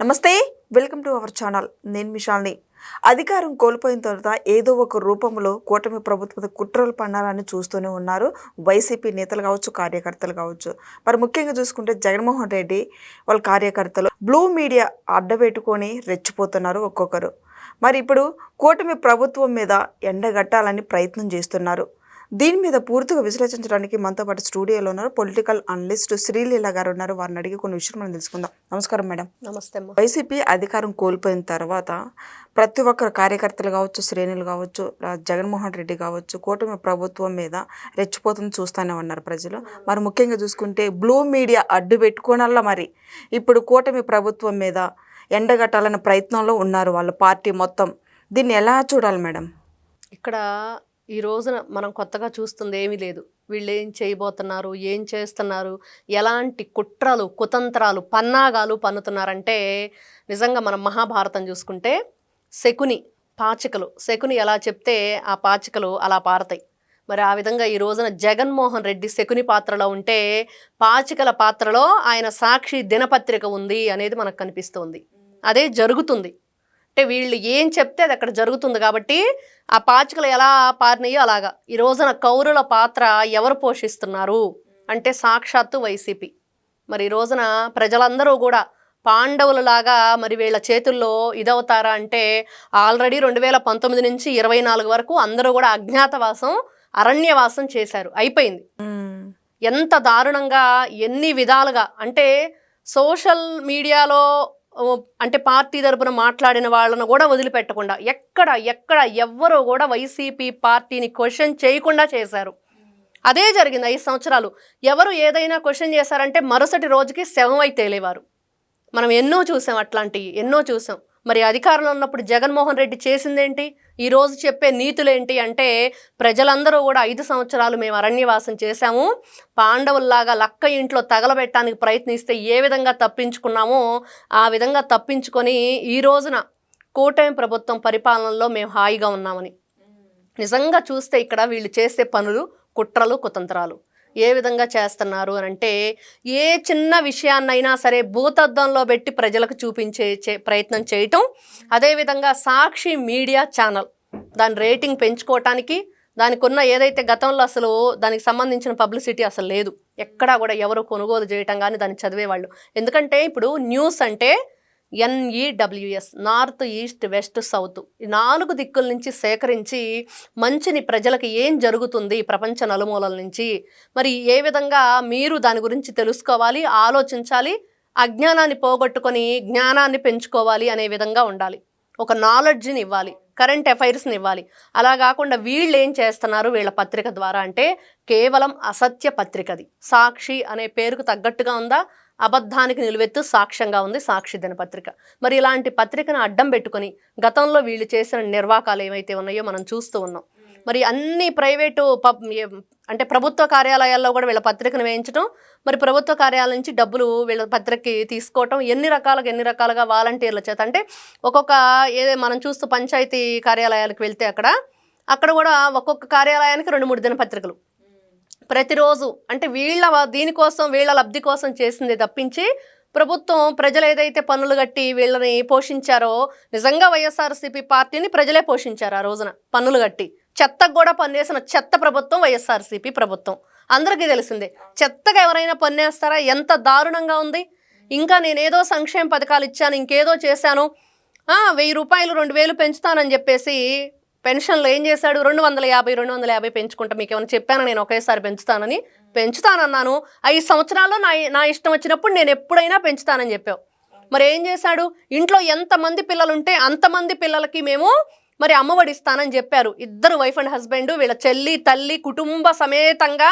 నమస్తే welcome to our channel. నేను మిషాల్ని. అధికారం కోల్పోయిన తర్వాత ఏదో ఒక రూపంలో కూటమి ప్రభుత్వం కుట్రలు పన్నాలని చూస్తూనే ఉన్నారు. వైసీపీ నేతలు కావచ్చు కార్యకర్తలు కావచ్చు. మరి ముఖ్యంగా చూసుకుంటే జగన్మోహన్ రెడ్డి వాళ్ళ కార్యకర్తలు బ్లూ మీడియా అడ్డబెట్టుకొని రెచ్చిపోతున్నారు ఒక్కొక్కరు. మరి ఇప్పుడు కూటమి ప్రభుత్వం మీద ఎండగట్టాలని ప్రయత్నం చేస్తున్నారు. దీని మీద పూర్తిగా విశ్లేషించడానికి మనతో పాటు స్టూడియోలో ఉన్నారు పొలిటికల్ అనలిస్ట్ శ్రీలీల గారు ఉన్నారు. వారిని అడిగి కొన్ని విషయాలు మనం తెలుసుకుందాం. నమస్కారం మేడం. నమస్తే వైసీపీ అధికారం కోల్పోయిన తర్వాత ప్రతి ఒక్కరు కార్యకర్తలు కావచ్చు శ్రేణులు కావచ్చు జగన్మోహన్ రెడ్డి కావచ్చు కూటమి ప్రభుత్వం మీద రెచ్చిపోతుంది చూస్తూనే ఉన్నారు ప్రజలు. మరి ముఖ్యంగా చూసుకుంటే బ్లూ మీడియా అడ్డు పెట్టుకోనల్లా మరి. ఇప్పుడు కూటమి ప్రభుత్వం మీద ఎండగట్టాలనే ప్రయత్నంలో ఉన్నారు వాళ్ళ పార్టీ మొత్తం. దీన్ని ఎలా చూడాలి మేడం? ఇక్కడ ఈ రోజున మనం కొత్తగా చూస్తుంది ఏమీ లేదు. వీళ్ళు ఏం చేయబోతున్నారు? ఏం చేస్తున్నారు? ఎలాంటి కుట్రలు కుతంత్రాలు పన్నాగాలు పన్నుతున్నారంటే నిజంగా మనం మహాభారతం చూసుకుంటే శకుని పాచికలు. శకుని ఎలా చెప్తే ఆ పాచికలు అలా పారతాయి. మరి ఆ విధంగా ఈ రోజున జగన్మోహన్ రెడ్డి శకుని పాత్రలో ఉంటే పాచికల పాత్రలో ఆయన సాక్షి దినపత్రిక ఉంది అనేది మనకు కనిపిస్తుంది. అదే జరుగుతుంది. అంటే వీళ్ళు ఏం చెప్తే అది అక్కడ జరుగుతుంది కాబట్టి ఆ పాచికలు ఎలా పారినాయో అలాగా. ఈ రోజున కౌరుల పాత్ర ఎవరు పోషిస్తున్నారు? అంటే సాక్షాత్తు వైసీపీ. మరి ఈ రోజున ప్రజలందరూ కూడా పాండవులలాగా మరి వీళ్ళ చేతుల్లో ఇదవుతారా అంటే ఆల్రెడీ రెండు వేల పంతొమ్మిది నుంచి ఇరవై నాలుగు వరకు అందరూ కూడా అజ్ఞాతవాసం అరణ్యవాసం చేశారు. అయిపోయింది. ఎంత దారుణంగా ఎన్ని విధాలుగా అంటే సోషల్ మీడియాలో అంటే పార్టీ తరపున మాట్లాడిన వాళ్ళను కూడా వదిలిపెట్టకుండా ఎక్కడ ఎక్కడ ఎవ్వరూ కూడా వైసీపీ పార్టీని క్వశ్చన్ చేయకుండా చేశారు. అదే జరిగింది ఐదు సంవత్సరాలు. ఎవరు ఏదైనా క్వశ్చన్ చేశారంటే మరుసటి రోజుకి శవం అయి తేలేవారు. మనం ఎన్నో చూసాం అట్లాంటివి ఎన్నో చూసాం. మరి అధికారంలో ఉన్నప్పుడు జగన్మోహన్ రెడ్డి చేసిందేంటి? ఈ రోజు చెప్పే నీతులేంటి అంటే ప్రజలందరూ కూడా ఐదు సంవత్సరాలు మేము అరణ్యవాసం చేశాము. పాండవుల్లాగా లక్క ఇంట్లో తగలబెట్టడానికి ప్రయత్నిస్తే ఏ విధంగా తప్పించుకున్నామో ఆ విధంగా తప్పించుకొని ఈ రోజున కూటమి ప్రభుత్వం పరిపాలనలో మేము హాయిగా ఉన్నామని. నిజంగా చూస్తే ఇక్కడ వీళ్ళు చేసే పనులు కుట్రలు కుతంత్రాలు. ఏ విధంగా చేస్తున్నారు అని అంటే ఏ చిన్న విషయాన్నైనా సరే భూతద్దంలో పెట్టి ప్రజలకు చూపించే చే- ప్రయత్నం చేయటం అదేవిధంగా సాక్షి మీడియా ఛానల్. దాని రేటింగ్ పెంచుకోవటానికి దానికి ఉన్న ఏదైతే గతంలో అసలు దానికి సంబంధించిన పబ్లిసిటీ అసలు లేదు. ఎక్కడా కూడా ఎవరు కొనుగోలు చేయటం కానీ దాన్ని చదివేవాళ్ళు. ఎందుకంటే ఇప్పుడు న్యూస్ అంటే N E W S north east west south ఈ నాలుగు దిక్కుల నుంచి సేకరించి మంచిని ప్రజలకు ఏం జరుగుతుంది ప్రపంచ నలుమూలల నుంచి? మరి ఏ విధంగా మీరు దాని గురించి తెలుసుకోవాలి ఆలోచించాలి అజ్ఞానాన్ని పోగొట్టుకొని జ్ఞానాన్ని పెంచుకోవాలి అనే విధంగా ఉండాలి. ఒక నాలెడ్జ్ని ఇవ్వాలి కరెంట్ అఫైర్స్ని ఇవ్వాలి. అలా కాకుండా వీళ్ళు ఏం చేస్తున్నారు వీళ్ళ పత్రిక ద్వారా అంటే కేవలం అసత్య పత్రికది. సాక్షి అనే పేరుకు తగ్గట్టుగా ఉందా? అబద్ధానికి నిలువెత్తు సాక్ష్యంగా ఉంది సాక్షి దినపత్రిక. మరి ఇలాంటి పత్రికను అడ్డం పెట్టుకొని గతంలో వీళ్ళు చేసిన నిర్వాకాలు ఏమైతే ఉన్నాయో మనం చూస్తూ ఉన్నాం. మరి అన్ని ప్రైవేటు పబ్ అంటే ప్రభుత్వ కార్యాలయాల్లో కూడా వీళ్ళ పత్రికను వేయించడం మరి ప్రభుత్వ కార్యాలయం నుంచి డబ్బులు వీళ్ళ పత్రికకి తీసుకోవటం ఎన్ని రకాలుగా ఎన్ని రకాలుగా వాలంటీర్ల చేత అంటే ఒక్కొక్క ఏదే మనం చూస్తూ పంచాయతీ కార్యాలయాలకు వెళ్తే అక్కడ అక్కడ కూడా ఒక్కొక్క కార్యాలయానికి రెండు మూడు దినపత్రికలు. ప్రతిరోజు అంటే వీళ్ళ దీనికోసం వీళ్ళ లబ్ధి కోసం చేసింది తప్పించి ప్రభుత్వం ప్రజలు ఏదైతే పన్నులు కట్టి వీళ్ళని పోషించారో నిజంగా వైఎస్ఆర్సీపీ పార్టీని ప్రజలే పోషించారు ఆ రోజున పన్నులు కట్టి. చెత్తకు కూడా పన్నేసిన చెత్త ప్రభుత్వం వైఎస్ఆర్సీపీ ప్రభుత్వం. అందరికీ తెలిసిందే. చెత్తగా ఎవరైనా పన్నేస్తారా? ఎంత దారుణంగా ఉంది. ఇంకా నేనేదో సంక్షేమ పథకాలు ఇచ్చాను ఇంకేదో చేశాను. వెయ్యి రూపాయలు రెండు వేలు పెంచుతానని చెప్పేసి పెన్షన్లు ఏం చేశాడు? రెండు వందల యాభై రెండు వందల యాభై పెంచుకుంటా మీకు ఏమైనా చెప్పాను? నేను ఒకేసారి పెంచుతానని. పెంచుతానన్నాను. ఐదు సంవత్సరాల్లో నా నా ఇష్టం వచ్చినప్పుడు నేను ఎప్పుడైనా పెంచుతానని చెప్పావు. మరి ఏం చేశాడు? ఇంట్లో ఎంతమంది పిల్లలు ఉంటే అంతమంది పిల్లలకి మేము మరి అమ్మఒడి ఇస్తానని చెప్పారు. ఇద్దరు వైఫ్ అండ్ హస్బెండ్ వీళ్ళ చెల్లి తల్లి కుటుంబ సమేతంగా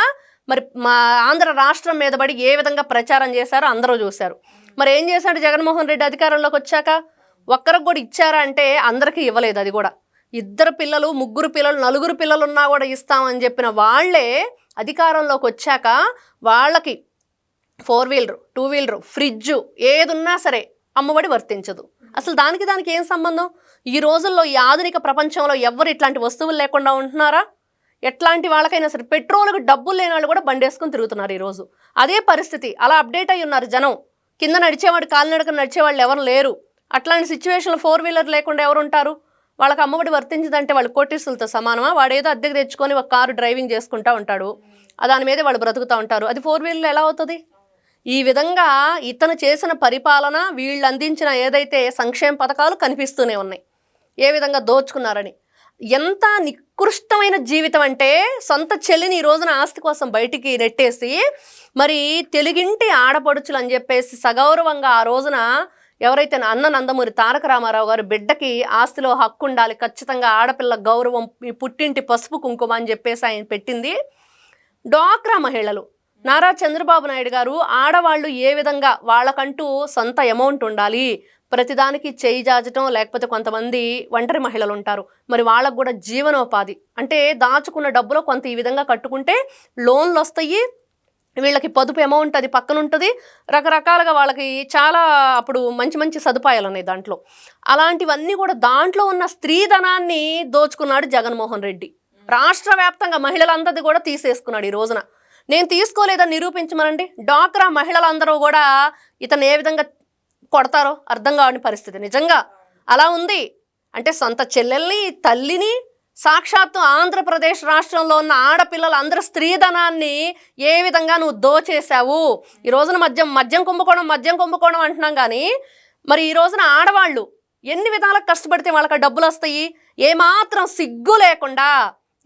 మరి మా ఆంధ్ర రాష్ట్రం మీద పడి ఏ విధంగా ప్రచారం చేశారో అందరూ చూశారు. మరి ఏం చేశాడు జగన్మోహన్ రెడ్డి అధికారంలోకి వచ్చాక? ఒక్కరికి కూడా ఇచ్చారా అంటే అందరికీ ఇవ్వలేదు అది కూడా. ఇద్దరు పిల్లలు ముగ్గురు పిల్లలు నలుగురు పిల్లలు ఉన్నా కూడా ఇస్తామని చెప్పిన వాళ్ళే అధికారంలోకి వచ్చాక వాళ్ళకి four wheeler two wheeler fridge ఏదున్నా సరే అమ్మఒడి వర్తించదు. అసలు దానికి దానికి ఏం సంబంధం? ఈ రోజుల్లో ఈ ఆధునిక ప్రపంచంలో ఎవరు ఇట్లాంటి వస్తువులు లేకుండా ఉంటున్నారా? ఎట్లాంటి వాళ్ళకైనా సరే పెట్రోల్కి డబ్బులు లేని వాళ్ళు కూడా బండేసుకుని తిరుగుతున్నారు ఈరోజు అదే పరిస్థితి. అలా అప్డేట్ అయి ఉన్నారు జనం. కింద నడిచేవాడు కాలినడక నడిచేవాళ్ళు ఎవరు లేరు. అట్లాంటి సిచ్యువేషన్లో ఫోర్ వీలర్ లేకుండా ఎవరు ఉంటారు వాళ్ళకి అమ్మఒడి వర్తించదంటే వాళ్ళు కోటీసులతో సమానమా? వాడేదో అద్దెకు తెచ్చుకొని ఒక కారు డ్రైవింగ్ చేసుకుంటూ ఉంటాడు. దాని మీద వాళ్ళు బ్రతుకుతూ ఉంటారు. అది ఫోర్ వీలర్ ఎలా అవుతుంది? ఈ విధంగా ఇతను చేసిన పరిపాలన వీళ్ళు అందించిన ఏదైతే సంక్షేమ పథకాలు కనిపిస్తూనే ఉన్నాయి. ఏ విధంగా దోచుకున్నారని. ఎంత నికృష్టమైన జీవితం అంటే సొంత చెల్లిని ఈ రోజున ఆస్తి కోసం బయటికి నెట్టేసి మరి తెలుగింటి ఆడపడుచులు అని చెప్పేసి సగౌరవంగా ఆ రోజున ఎవరైతే అన్న నందమూరి తారక రామారావు గారు బిడ్డకి ఆస్తిలో హక్కు ఉండాలి ఖచ్చితంగా ఆడపిల్ల గౌరవం ఈ పుట్టింటి పసుపు కుంకుమ అని చెప్పేసి ఆయన పెట్టింది. డ్వాక్రా మహిళలు. నారా చంద్రబాబు నాయుడు గారు ఆడవాళ్ళు ఏ విధంగా వాళ్ళకంటూ సొంత అమౌంట్ ఉండాలి ప్రతిదానికి చేయి జాచటం లేకపోతే కొంతమంది ఒంటరి మహిళలు ఉంటారు. మరి వాళ్ళకు కూడా జీవనోపాధి. అంటే దాచుకున్న డబ్బులో కొంత ఈ విధంగా కట్టుకుంటే లోన్లు వస్తాయి వీళ్ళకి పొదుపు అమౌంట్ అది పక్కన ఉంటుంది రకరకాలుగా వాళ్ళకి చాలా అప్పుడు మంచి మంచి సదుపాయాలు ఉన్నాయి దాంట్లో. అలాంటివన్నీ కూడా దాంట్లో ఉన్న స్త్రీధనాన్ని దోచుకున్నాడు జగన్మోహన్ రెడ్డి. రాష్ట్ర వ్యాప్తంగా మహిళలందరిది కూడా తీసేసుకున్నాడు ఈ రోజున. నేను తీసుకోలేదని నిరూపించమనండి. డాక్రా మహిళలందరూ కూడా ఇతను ఏ విధంగా కొడతారో అర్థం కావని పరిస్థితి. నిజంగా అలా ఉంది. అంటే సొంత చెల్లెల్ని తల్లిని సాక్షాత్తు ఆంధ్రప్రదేశ్ రాష్ట్రంలో ఉన్న ఆడపిల్లల అందరూ స్త్రీధనాన్ని ఏ విధంగా నువ్వు దోచేశావు? ఈ రోజున మద్యం మద్యం కుంభకోణం మద్యం కుంభకోణం అంటున్నాం కానీ మరి ఈ రోజున ఆడవాళ్ళు ఎన్ని విధాలకు కష్టపడితే వాళ్ళకి డబ్బులు వస్తాయి? ఏమాత్రం సిగ్గు లేకుండా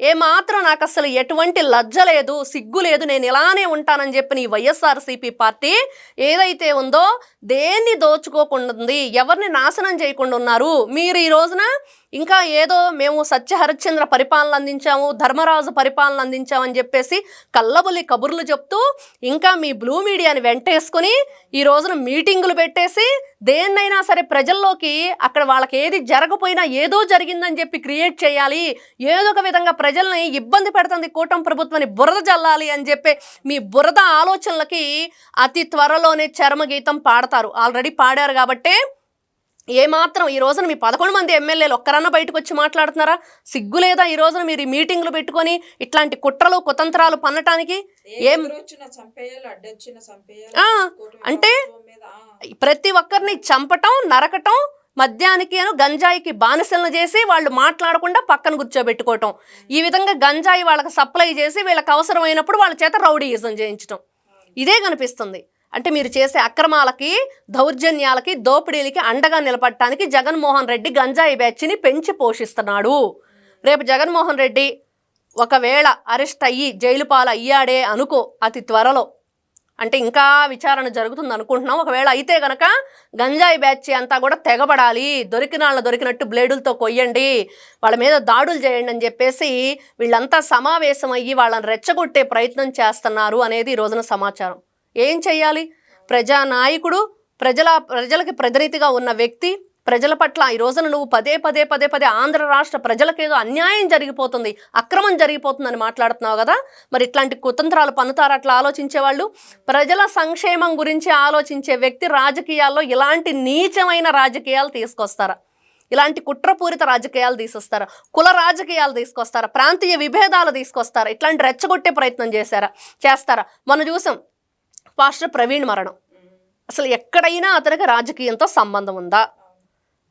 ఏమాత్రం నాకు అసలు ఎటువంటి లజ్జ లేదు సిగ్గు లేదు నేను ఇలానే ఉంటానని చెప్పి ఈ వైఎస్ఆర్సీపీ పార్టీ ఏదైతే ఉందో దేన్ని దోచుకోకుండా ఉంది ఎవరిని నాశనం చేయకుండా ఉన్నారు? మీరు ఈ రోజున ఇంకా ఏదో మేము సత్య హరిశ్చంద్ర పరిపాలన అందించాము ధర్మరాజు పరిపాలన అందించామని చెప్పేసి కల్లబులి కబుర్లు చెప్తూ ఇంకా మీ బ్లూ మీడియాని వెంటేసుకొని ఈ రోజున మీటింగులు పెట్టేసి దేన్నైనా సరే ప్రజల్లోకి అక్కడ వాళ్ళకి ఏది జరగపోయినా ఏదో జరిగిందని చెప్పి క్రియేట్ చేయాలి. ఏదో ఒక విధంగా ప్రజల్ని ఇబ్బంది పెడుతుంది కూటమి ప్రభుత్వాన్ని బురద జల్లాలి అని చెప్పి మీ బురద ఆలోచనలకి అతి త్వరలోనే చర్మగీతం పాడతారు. ఆల్రెడీ పాడారు కాబట్టే ఏమాత్రం ఈ రోజున మీ పదకొండు మంది ఎమ్మెల్యేలు ఒక్కరన్నా బయటకు వచ్చి మాట్లాడుతున్నారా? సిగ్గు లేదా ఈ రోజున మీరు ఈ మీటింగ్లు పెట్టుకొని ఇట్లాంటి కుట్రలు కుతంత్రాలు పన్నటానికి ఏం అంటే. ప్రతి ఒక్కరిని చంపటం నరకటం మద్యానికి అను గంజాయికి బానిసలను చేసి వాళ్ళు మాట్లాడకుండా పక్కన కూర్చోబెట్టుకోవటం. ఈ విధంగా గంజాయి వాళ్ళకి సప్లై చేసి వీళ్ళకి అవసరమైనప్పుడు వాళ్ళ చేత రౌడీయిజం చేయించటం. ఇదే కనిపిస్తుంది. అంటే మీరు చేసే అక్రమాలకి దౌర్జన్యాలకి దోపిడీలకి అండగా నిలబడటానికి జగన్మోహన్ రెడ్డి గంజాయి బ్యాచ్ని పెంచి పోషిస్తున్నాడు. రేపు జగన్మోహన్ రెడ్డి ఒకవేళ అరెస్ట్ అయ్యి జైలు పాలు అయ్యాడే అనుకో అతి త్వరలో. అంటే ఇంకా విచారణ జరుగుతుంది అనుకుంటున్నాం. ఒకవేళ అయితే గనక గంజాయి బ్యాచ్ అంతా కూడా తెగబడాలి. దొరికిన వాళ్ళ దొరికినట్టు బ్లేడులతో కొయ్యండి. వాళ్ళ మీద దాడులు చేయండి అని చెప్పేసి వీళ్ళంతా సమావేశం అయ్యి వాళ్ళని రెచ్చగొట్టే ప్రయత్నం చేస్తున్నారు అనేది ఈ రోజున సమాచారం. ఏం చేయాలి ప్రజానాయకుడు ప్రజల ప్రజలకి ప్రతినిధిగా ఉన్న వ్యక్తి ప్రజల పట్ల ఈ రోజున నువ్వు పదే పదే పదే పదే ఆంధ్ర రాష్ట్ర ప్రజలకేదో అన్యాయం జరిగిపోతుంది అక్రమం జరిగిపోతుందని మాట్లాడుతున్నావు కదా? మరి ఇట్లాంటి కుతంత్రాలు పన్నుతారు? అట్లా ఆలోచించే వాళ్ళు ప్రజల సంక్షేమం గురించి ఆలోచించే వ్యక్తి రాజకీయాల్లో ఇలాంటి నీచమైన రాజకీయాలు తీసుకొస్తారా? ఇలాంటి కుట్రపూరిత రాజకీయాలు తీసుకొస్తారా కుల రాజకీయాలు తీసుకొస్తారా? ప్రాంతీయ విభేదాలు తీసుకొస్తారా? ఇట్లాంటి రెచ్చగొట్టే ప్రయత్నం చేశారా? చేస్తారా? మనం చూసాం పాస్టర్ ప్రవీణ్ మరణం. అసలు ఎక్కడైనా అతనికి రాజకీయంతో సంబంధం ఉందా?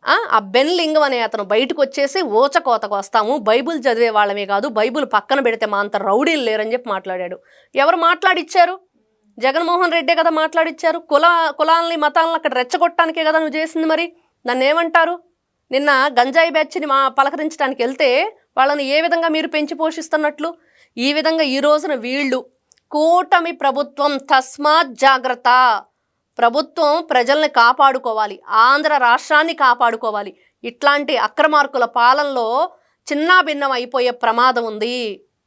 ఆ, బెన్ లింగం అనే అతను బయటకు వచ్చేసి ఓచకోతకు వస్తాము బైబుల్ చదివే వాళ్ళమే కాదు బైబుల్ పక్కన పెడితే మా అంత రౌడీలు లేరని చెప్పి మాట్లాడాడు. ఎవరు మాట్లాడిచ్చారు? జగన్మోహన్ రెడ్డే కదా మాట్లాడిచ్చారు? కుల కులాలని మతాలను అక్కడ రెచ్చగొట్టడానికే కదా నువ్వు చేసింది మరి? నన్ను ఏమంటారు నిన్న గంజాయి బ్యాచ్ని మా పలకరించడానికి వెళ్తే వాళ్ళని ఏ విధంగా మీరు పెంచి పోషిస్తున్నట్లు? ఈ విధంగా ఈ రోజున వీళ్ళు కూటమి ప్రభుత్వం తస్మాత్ జాగ్రత్త. ప్రభుత్వం ప్రజల్ని కాపాడుకోవాలి ఆంధ్ర రాష్ట్రాన్ని కాపాడుకోవాలి. ఇట్లాంటి అక్రమార్కుల పాలనలో చిన్నాభిన్నం అయిపోయే ప్రమాదం ఉంది.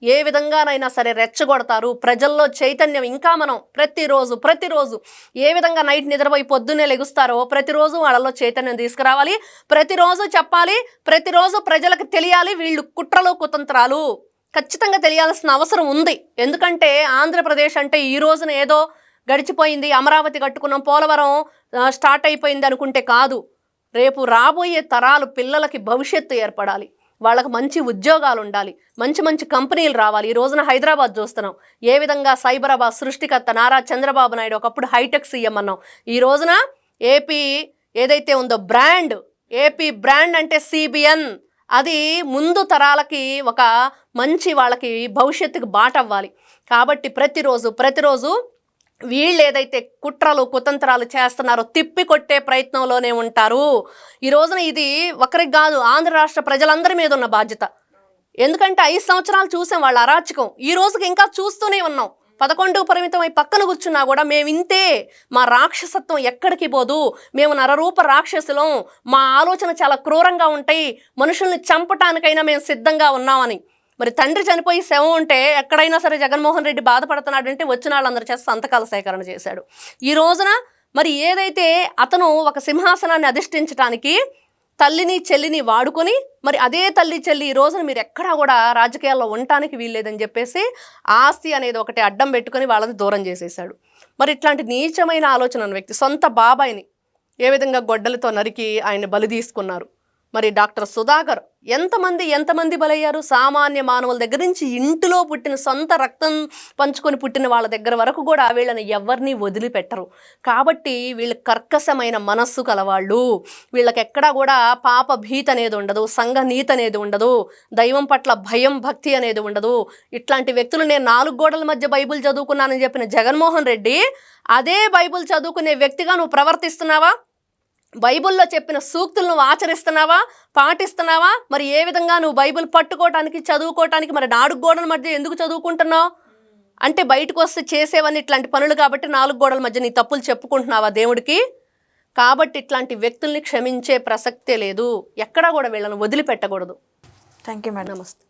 ఏ విధంగానైనా సరే రెచ్చగొడతారు. ప్రజల్లో చైతన్యం ఇంకా మనం ప్రతిరోజు ప్రతిరోజు ఏ విధంగా నైట్ నిద్రపోయి పొద్దున్నే లెగుస్తారో ప్రతిరోజు వాళ్ళలో చైతన్యం తీసుకురావాలి. ప్రతిరోజు చెప్పాలి ప్రతిరోజు ప్రజలకు తెలియాలి వీళ్ళు కుట్రలు కుతంత్రాలు. ఖచ్చితంగా తెలియాల్సిన అవసరం ఉంది. ఎందుకంటే ఆంధ్రప్రదేశ్ అంటే ఈ రోజున ఏదో గడిచిపోయింది అమరావతి కట్టుకున్నాం పోలవరం స్టార్ట్ అయిపోయింది అనుకుంటే కాదు. రేపు రాబోయే తరాలు పిల్లలకి భవిష్యత్తు ఏర్పడాలి. వాళ్ళకి మంచి ఉద్యోగాలు ఉండాలి. మంచి మంచి కంపెనీలు రావాలి. ఈ రోజున హైదరాబాద్ చూస్తున్నాం. ఏ విధంగా సైబరాబాద్ సృష్టికర్త నారా చంద్రబాబు నాయుడు ఒకప్పుడు హైటెక్ సీఎం అన్నాం. ఈ రోజున ఏపీ ఏదైతే ఉందో బ్రాండ్ ఏపీ బ్రాండ్ అంటే సిబిఎన్. అది ముందు తరాలకి ఒక మంచి వాళ్ళకి భవిష్యత్తుకు బాట అవ్వాలి. కాబట్టి ప్రతిరోజు ప్రతిరోజు వీళ్ళు ఏదైతే కుట్రలు కుతంత్రాలు చేస్తున్నారో తిప్పి కొట్టే ప్రయత్నంలోనే ఉంటారు. ఈ రోజున ఇది ఒకరికి కాదు ఆంధ్ర రాష్ట్ర ప్రజలందరి మీద ఉన్న బాధ్యత. ఎందుకంటే ఐదు సంవత్సరాలు చూసాం వాళ్ళ అరాచకం. ఈ రోజుకి ఇంకా చూస్తూనే ఉన్నాం. పదకొండు పరిమితమై పక్కన కూర్చున్నా కూడా మేము ఇంతే మా రాక్షసత్వం ఎక్కడికి పోదు. మేము నరరూప రాక్షసులం. మా ఆలోచన చాలా క్రూరంగా ఉంటాయి. మనుషుల్ని చంపటానికైనా మేము సిద్ధంగా ఉన్నామని. మరి తండ్రి చనిపోయి శవం ఉంటే ఎక్కడైనా సరే జగన్మోహన్ రెడ్డి బాధపడుతున్నాడు అంటే వచ్చిన వాళ్ళందరి చేత సంతకాల సేకరణ చేశాడు. ఈ రోజున మరి ఏదైతే అతను ఒక సింహాసనాన్ని అధిష్ఠించడానికి తల్లిని చెల్లిని వాడుకొని మరి అదే తల్లి చెల్లి ఈ రోజున మీరు ఎక్కడా కూడా రాజకీయాల్లో ఉండటానికి వీల్లేదని చెప్పేసి ఆస్తి అనేది ఒకటి అడ్డం పెట్టుకొని వాళ్ళని దూరం చేసేసాడు మరి ఇట్లాంటి నీచమైన ఆలోచన వ్యక్తి సొంత బాబాయిని ఏ విధంగా గొడ్డలతో నరికి ఆయన బలి తీసుకున్నారు? మరి డాక్టర్ సుధాకర్ ఎంతమంది ఎంతమంది బలయ్యారు? సామాన్య మానవుల దగ్గర నుంచి ఇంటిలో పుట్టిన సొంత రక్తం పంచుకొని పుట్టిన వాళ్ళ దగ్గర వరకు కూడా వీళ్ళని ఎవరిని వదిలిపెట్టరు. కాబట్టి వీళ్ళు కర్కశమైన మనస్సు కలవాళ్ళు. వీళ్ళకి ఎక్కడా కూడా పాప భీత అనేది ఉండదు సంఘ నీతి అనేది ఉండదు దైవం పట్ల భయం భక్తి అనేది ఉండదు. ఇట్లాంటి వ్యక్తులు నేను నాలుగు గోడల మధ్య బైబిల్ చదువుకున్నానని చెప్పిన జగన్మోహన్ రెడ్డి అదే బైబిల్ చదువుకునే వ్యక్తిగా నువ్వు ప్రవర్తిస్తున్నావా? బైబిల్లో చెప్పిన సూక్తులు నువ్వు ఆచరిస్తున్నావా? పాటిస్తున్నావా? మరి ఏ విధంగా నువ్వు బైబిల్ పట్టుకోవటానికి చదువుకోవటానికి మరి నాలుగు గోడల మధ్య ఎందుకు చదువుకుంటున్నావు? అంటే బయటకు వస్తే చేసేవన్నీ ఇట్లాంటి పనులు కాబట్టి నాలుగు గోడల మధ్య నీ తప్పులు చెప్పుకుంటున్నావా దేవుడికి? కాబట్టి ఇట్లాంటి వ్యక్తుల్ని క్షమించే ప్రసక్తే లేదు. ఎక్కడా కూడా వీళ్ళని వదిలిపెట్టకూడదు. థ్యాంక్ యూ మేడం నమస్తే.